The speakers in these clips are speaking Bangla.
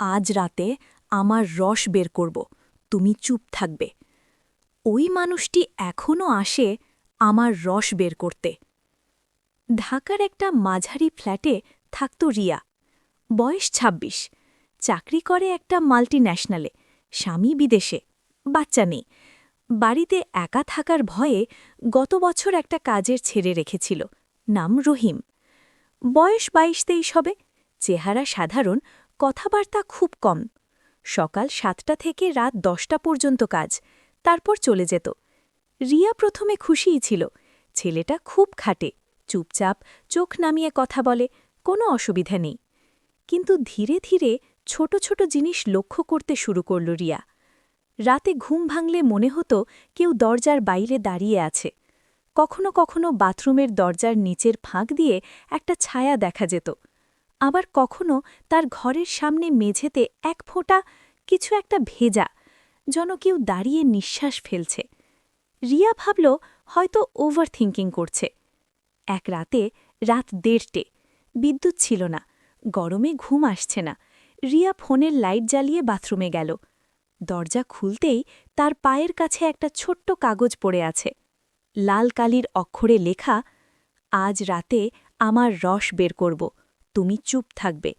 আজ রাতে আমার রস বের করব, তুমি চুপ থাকবে। ওই মানুষটি এখনও আসে আমার রস বের করতে। ঢাকার একটা মাঝারি ফ্ল্যাটে থাকত রিয়া। বয়স ২৬ চাকরি করে একটা মাল্টিন্যাশনালে, স্বামী বিদেশে, বাচ্চা নেই। বাড়িতে একা থাকার ভয়ে গত বছর একটা কাজের ছেড়ে রেখেছিল, নাম রহিম। বয়স বাইশ তেইশ হবে, চেহারা সাধারণ কথাবার্তা খুব কম। সকাল সাতটা থেকে রাত দশটা পর্যন্ত কাজ। তারপর চলে যেত। রিয়া প্রথমে খুশিই ছিল। ছেলেটা খুব খাটে, চুপচাপ, চোখ নামিয়ে কথা বলে, কোনো অসুবিধা নেই। কিন্তু ধীরে ধীরে ছোট ছোট জিনিস লক্ষ্য করতে শুরু করল রিয়া। রাতে ঘুম ভাঙলে মনে হতো কেউ দরজার বাইরে দাঁড়িয়ে আছে। কখনো কখনো বাথরুমের দরজার নিচের ফাঁক দিয়ে একটা ছায়া দেখা যেত। আবার কখনো তার ঘরের সামনে মেঝেতে এক ফোঁটা কিছু একটা ভেজা, যেন কেউ দাঁড়িয়ে নিঃশ্বাস ফেলছে। রিয়া ভাবল হয়তো ওভার থিঙ্কিং করছে। এক রাতে রাত দেড়টে, বিদ্যুৎ ছিল না, গরমে ঘুম আসছে না। রিয়া ফোনের লাইট জ্বালিয়ে বাথরুমে গেল। দরজা খুলতেই তার পায়ের কাছে একটা ছোট্ট কাগজ পড়ে আছে। লাল কালির অক্ষরে লেখা, আজ রাতে আমার রস বের করব। তুমি চুপ থাকবে।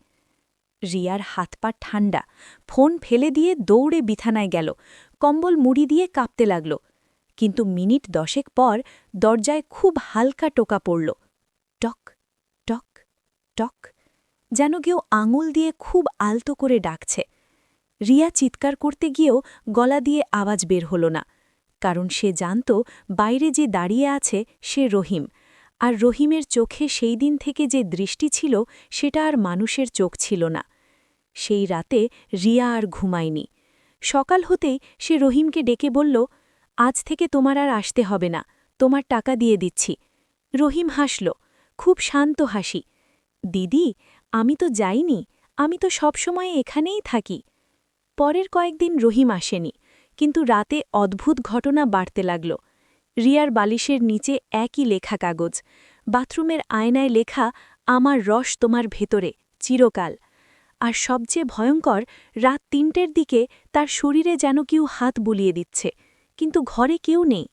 রিয়ার হাত পা ঠান্ডা ফোন ফেলে দিয়ে দৌড়ে বিছানায় গেল। কম্বল মুড়ি দিয়ে কাঁপতে লাগল। কিন্তু মিনিট দশেক পর দরজায় খুব হালকা টোকা পড়ল। টক টক টক, যেন কেউ আঙুল দিয়ে খুব আলতো করে ডাকছে। রিয়া চিৎকার করতে গিয়েও গলা দিয়ে আওয়াজ বের হল না। কারণ সে জানত বাইরে যে দাঁড়িয়ে আছে সে রহিম। আর রহিমের চোখে সেই দিন থেকে যে দৃষ্টি ছিল, সেটা আর মানুষের চোখ ছিল না। সেই রাতে রিয়া আর ঘুমায়নি। সকাল হতেই সে রহিমকে ডেকে বলল, আজ থেকে তোমার আর আসতে হবে না, তোমার টাকা দিয়ে দিচ্ছি। রহিম হাসল, খুব শান্ত হাসি, দিদি, আমি তো যাইনি, আমি তো সবসময় এখানেই থাকি। পরের কয়েকদিন রহিম আসেনি, কিন্তু রাতে অদ্ভুত ঘটনা বাড়তে লাগল। রিয়ার বালিশের নিচে একই লেখা কাগজ। বাথরুমের আয়নায় লেখা, আমার রস তোমার ভেতরে, চিরকাল। আর সবচেয়ে ভয়ঙ্কর, রাত তিনটের দিকে তার শরীরে যেন কেউ হাত বুলিয়ে দিচ্ছে, কিন্তু ঘরে কেউ নেই।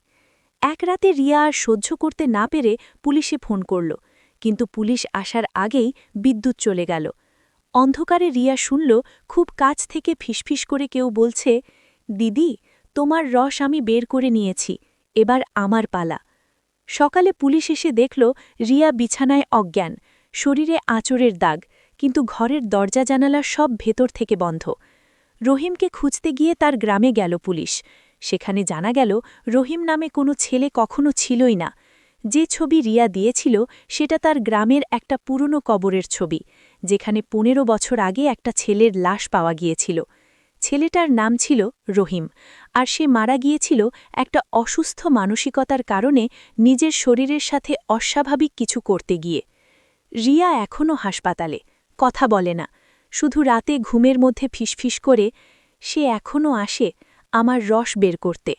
এক রাতে রিয়া আর সহ্য করতে না পেরে পুলিশে ফোন করল, কিন্তু পুলিশ আসার আগেই বিদ্যুৎ চলে গেল। অন্ধকারে রিয়া শুনল, খুব কাছ থেকে ফিসফিস করে কেউ বলছে, দিদি, তোমার রস আমি বের করে নিয়েছি। এবার আমার পালা। সকালে পুলিশ এসে দেখল রিয়া বিছানায় অজ্ঞান, শরীরে আঁচড়ের দাগ, কিন্তু ঘরের দরজা জানালা সব ভেতর থেকে বন্ধ। রহিমকে খুঁজতে গিয়ে তার গ্রামে গেল পুলিশ। সেখানে জানা গেল রহিম নামে কোনো ছেলে কখনো ছিলই না। যে ছবি রিয়া দিয়েছিল সেটা তার গ্রামের একটা পুরনো কবরের ছবি, যেখানে পনেরো বছর আগে একটা ছেলের লাশ পাওয়া গিয়েছিল। ছেলেটার নাম ছিল রহিম, আর সে মারা গিয়েছিল একটা অসুস্থ মানসিকতার কারণে নিজের শরীরের সাথে অস্বাভাবিক কিছু করতে গিয়ে। রিয়া এখনও হাসপাতালে, কথা বলে না, শুধু রাতে ঘুমের মধ্যে ফিসফিস করে, সে এখনও আসে, আমার রস বের করতে।